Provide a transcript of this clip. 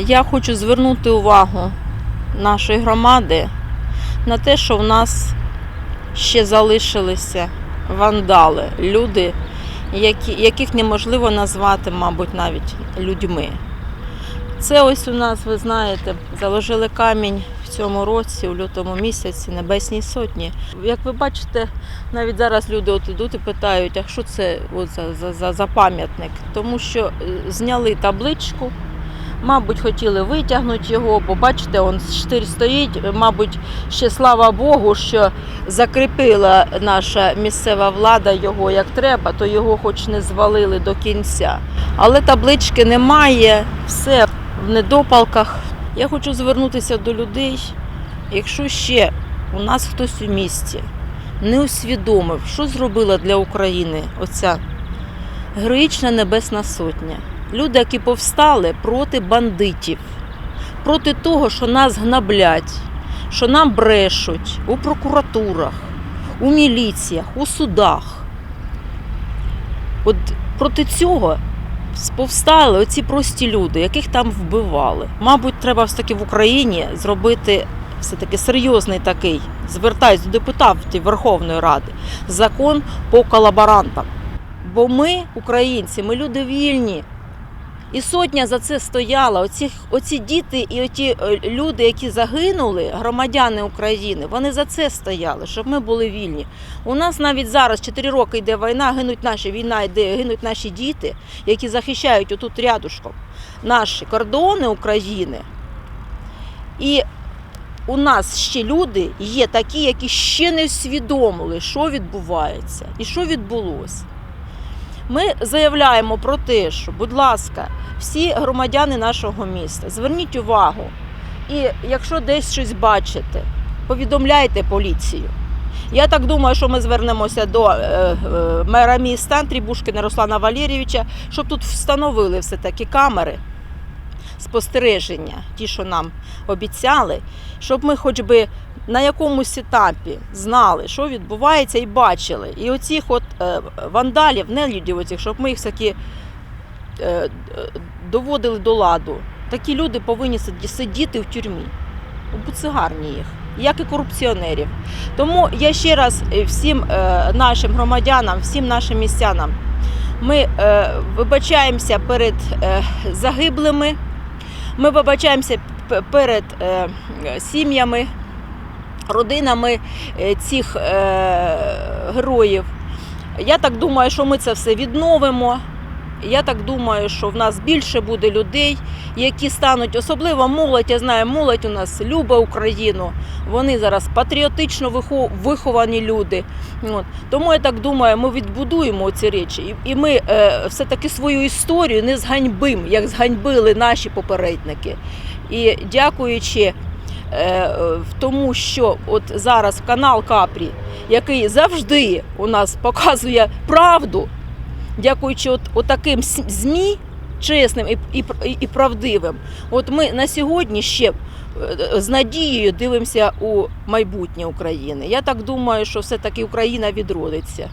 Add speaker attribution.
Speaker 1: Я хочу звернути увагу нашої громади на те, що в нас ще залишилися вандали, люди, які, яких неможливо назвати, мабуть, навіть людьми. Це ось у нас, ви знаєте, заложили камінь в цьому році, у лютому місяці, Небесній сотні. Як ви бачите, навіть зараз люди от ідуть і питають, а що це от за, за, за, за пам'ятник? Тому що е, зняли табличку, мабуть, хотіли витягнути його, бо бачите, он штир стоїть, мабуть, ще слава Богу, що закріпила наша місцева влада його як треба, то його хоч не звалили до кінця. Але таблички немає, все в недопалках. Я хочу звернутися до людей, якщо ще у нас хтось у місті не усвідомив, що зробила для України оця героїчна Небесна Сотня. Люди, які повстали проти бандитів, проти того, що нас гнаблять, що нам брешуть у прокуратурах, у міліціях, у судах. От проти цього повстали оці прості люди, яких там вбивали. Мабуть, треба все-таки в Україні зробити все-таки серйозний такий, звертаюсь до депутатів Верховної Ради, закон по колаборантам. Бо ми, українці, ми люди вільні. І сотня за це стояла. Оці, оці діти і оті е, люди, які загинули, громадяни України, вони за це стояли, щоб ми були вільні. У нас навіть зараз 4 роки йде війна, гинуть наші війна, йде, гинуть наші діти, які захищають отут рядушком наші кордони України. І у нас ще люди є такі, які ще не усвідомили, що відбувається і що відбулося. Ми заявляємо про те, що, будь ласка, всі громадяни нашого міста, зверніть увагу. І якщо десь щось бачите, повідомляйте поліцію. Я так думаю, що ми звернемося до е, е, мера міста Трібушкина Руслана Валерійовича, щоб тут встановили все-таки камери спостереження, ті, що нам обіцяли, щоб ми хоч би на якомусь етапі знали, що відбувається, і бачили. І оцих от е, вандалів, нелюдів оцих, щоб ми їх таки е, е, доводили до ладу. Такі люди повинні сидіти в тюрмі. Бо це гарні їх, як і корупціонерів. Тому я ще раз всім нашим громадянам, всім нашим містянам, ми вибачаємося перед загиблими, ми вибачаємося перед сім'ями, родинами е, цих е, героїв. Я так думаю, що ми це все відновимо. Я так думаю, що в нас більше буде людей, які стануть, особливо молодь, я знаю, молодь у нас любить Україну. Вони зараз патріотично виховані люди. От. Тому я так думаю, ми відбудуємо ці речі. І, ми е, все-таки свою історію не зганьбимо, як зганьбили наші попередники. І дякуючи в тому, що от зараз канал Капрі, який завжди у нас показує правду, дякуючи от, от таким ЗМІ, чесним і, і, і правдивим, от ми на сьогодні ще е, з надією дивимося у майбутнє України. Я так думаю, що все-таки Україна відродиться.